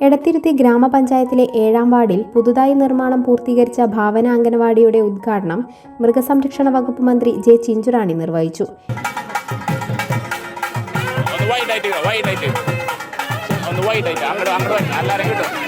എടത്തിരുത്തി ഗ്രാമപഞ്ചായത്തിലെ ഏഴാം വാർഡിൽ പുതുതായി നിർമ്മാണം പൂർത്തീകരിച്ച ഭാവന അംഗനവാടിയുടെ ഉദ്ഘാടനം മൃഗസംരക്ഷണ വകുപ്പ് മന്ത്രി ജെ ചിഞ്ചുറാണി നിർവഹിച്ചു. വൈറ്റ് ആയിട്ട് വൈറ്റ് ആയിട്ട് ഒന്ന് വൈറ്റ് ആയിട്ട് അങ്ങോട്ട് അങ്ങോട്ട് എല്ലാവരും കിട്ടും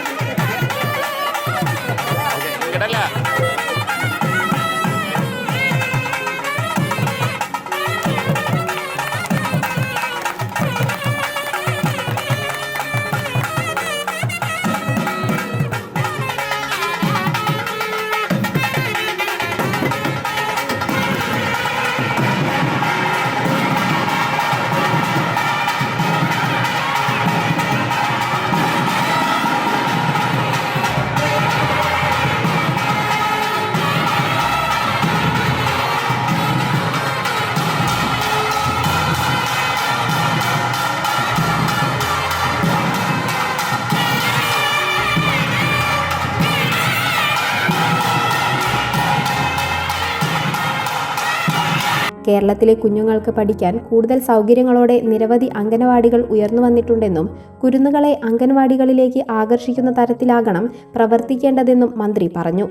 കേരളത്തിലെ കുഞ്ഞുങ്ങൾക്ക് പഠിക്കാൻ കൂടുതൽ സൗകര്യങ്ങളോടെ നിരവധി അംഗനവാടികൾ ഉയർന്നു വന്നിട്ടുണ്ടെന്നും കുരുന്നുകളെ അംഗനവാടികളിലേക്ക് ആകർഷിക്കുന്ന തരത്തിലാകണം പ്രവർത്തിക്കേണ്ടതെന്നും മന്ത്രി പറഞ്ഞു.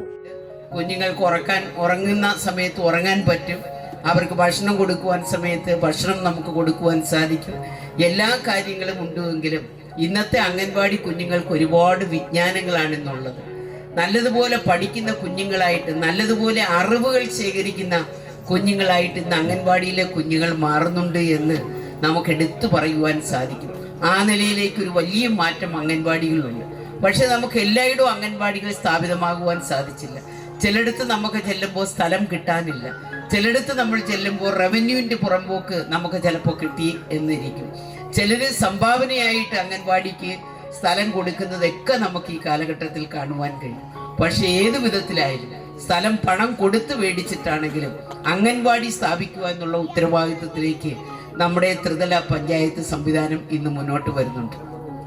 കുഞ്ഞുങ്ങൾക്ക് ഉറക്കാൻ ഉറങ്ങുന്ന സമയത്ത് ഉറങ്ങാൻ പറ്റും. അവർക്ക് ഭക്ഷണം കൊടുക്കുവാൻ സമയത്ത് ഭക്ഷണം നമുക്ക് കൊടുക്കുവാൻ സാധിക്കും. എല്ലാ കാര്യങ്ങളും ഉണ്ടെങ്കിലും ഇന്നത്തെ അംഗൻവാടി കുഞ്ഞുങ്ങൾക്ക് ഒരുപാട് വിജ്ഞാനങ്ങളാണെന്നുള്ളത്. നല്ലതുപോലെ പഠിക്കുന്ന കുഞ്ഞുങ്ങളായിട്ട് നല്ലതുപോലെ അറിവുകൾ ശേഖരിക്കുന്ന കുഞ്ഞുങ്ങളായിട്ട് ഇന്ന് അംഗൻവാടിയിലെ കുഞ്ഞുങ്ങൾ മാറുന്നുണ്ട് എന്ന് നമുക്ക് എടുത്തു പറയുവാൻ സാധിക്കും. ആ നിലയിലേക്ക് ഒരു വലിയ മാറ്റം അംഗൻവാടികളിലുണ്ട് പക്ഷെ നമുക്ക് എല്ലായിടവും അംഗൻവാടികൾ സ്ഥാപിതമാകുവാൻ സാധിച്ചില്ല. ചിലയിടത്ത് നമുക്ക് ചെല്ലുമ്പോൾ സ്ഥലം കിട്ടാനില്ല. ചിലയിടത്ത് നമ്മൾ ചെല്ലുമ്പോൾ റവന്യൂവിന്റെ പുറമ്പോക്ക് നമുക്ക് ചിലപ്പോൾ കിട്ടി എന്നിരിക്കും. ചിലർ സംഭാവനയായിട്ട് അംഗൻവാടിക്ക് സ്ഥലം കൊടുക്കുന്നതൊക്കെ നമുക്ക് ഈ കാലഘട്ടത്തിൽ കാണുവാൻ കഴിയും. പക്ഷെ ഏത് വിധത്തിലായാലും സ്ഥലം പണം കൊടുത്ത് മേടിച്ചിട്ടാണെങ്കിലും അംഗൻവാടി സ്ഥാപിക്കുക എന്നുള്ള ഉത്തരവാദിത്വത്തിലേക്ക് നമ്മുടെ ത്രിതല പഞ്ചായത്ത് സംവിധാനം ഇന്ന് മുന്നോട്ട് വരുന്നുണ്ട്.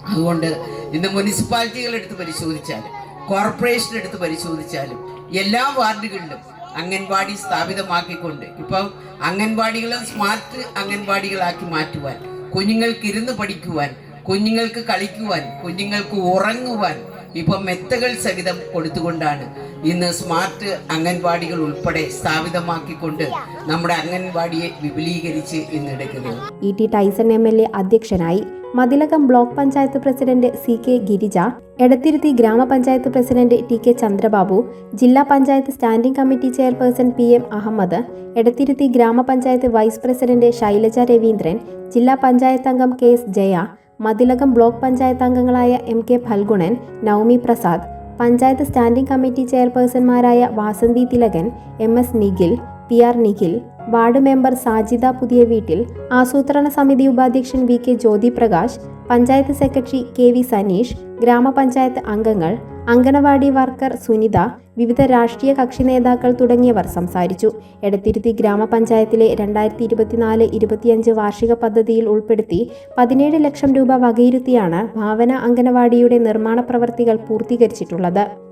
അതുകൊണ്ട് ഇന്ന് മുനിസിപ്പാലിറ്റികൾ എടുത്ത് പരിശോധിച്ചാലും കോർപ്പറേഷൻ എടുത്ത് പരിശോധിച്ചാലും എല്ലാ വാർഡുകളിലും അംഗൻവാടി സ്ഥാപിതമാക്കിക്കൊണ്ട് ഇപ്പം അംഗൻവാടികളെ സ്മാർട്ട് അംഗൻവാടികളാക്കി മാറ്റുവാൻ കുഞ്ഞുങ്ങൾക്ക് ഇരുന്ന് പഠിക്കുവാൻ കുഞ്ഞുങ്ങൾക്ക് കളിക്കുവാൻ കുഞ്ഞുങ്ങൾക്ക് ഉറങ്ങുവാൻ ഇപ്പം മെത്തകൾ സഹിതം കൊടുത്തുകൊണ്ടാണ് ഇന്ന് സ്മാർട്ട് അംഗൻവാടികൾ ഉൾപ്പെടെ സ്ഥാപിതമാക്കിക്കൊണ്ട് നമ്മുടെ അംഗൻവാടിയെ വിപുലീകരിച്ച് ഇന്നെടുക്കുന്നത്. E T Tyson M L A അധ്യക്ഷനായി Mathilakam block panchayat president C K Girija Edathiruthi ഗ്രാമപഞ്ചായത്ത് പ്രസിഡന്റ് ടി കെ ചന്ദ്രബാബു ജില്ലാ panchayat standing committee chairperson P M Ahammed Edathiruthi ഗ്രാമപഞ്ചായത്ത് വൈസ് പ്രസിഡന്റ് ശൈലജ രവീന്ദ്രൻ ജില്ലാ പഞ്ചായത്ത് അംഗം K S Jaya Mathilakam block panchayat അംഗങ്ങളായ M K Falgunan Navami Prasad panchayat standing committee ചെയർപേഴ്സൺമാരായ Vasanthi Thilakan M S Nikhil P R Nikhil ward member Sajida പുതിയ വീട്ടിൽ ആസൂത്രണ സമിതി ഉപാധ്യക്ഷൻ V K Jyothiprakash panchayat secretary K V Saneesh ഗ്രാമപഞ്ചായത്ത് അംഗങ്ങൾ anganwadi worker Sunitha വിവിധ രാഷ്ട്രീയ കക്ഷി നേതാക്കൾ തുടങ്ങിയവർ സംസാരിച്ചു. എടത്തിരുത്തി ഗ്രാമപഞ്ചായത്തിലെ രണ്ടായിരത്തി ഇരുപത്തിനാല് ഇരുപത്തിയഞ്ച് വാർഷിക പദ്ധതിയിൽ ഉൾപ്പെടുത്തി പതിനേഴ് ലക്ഷം രൂപ വകയിരുത്തിയാണ് ഭാവന അങ്കണവാടിയുടെ നിർമ്മാണ പ്രവർത്തികൾ പൂർത്തീകരിച്ചിട്ടുള്ളത്.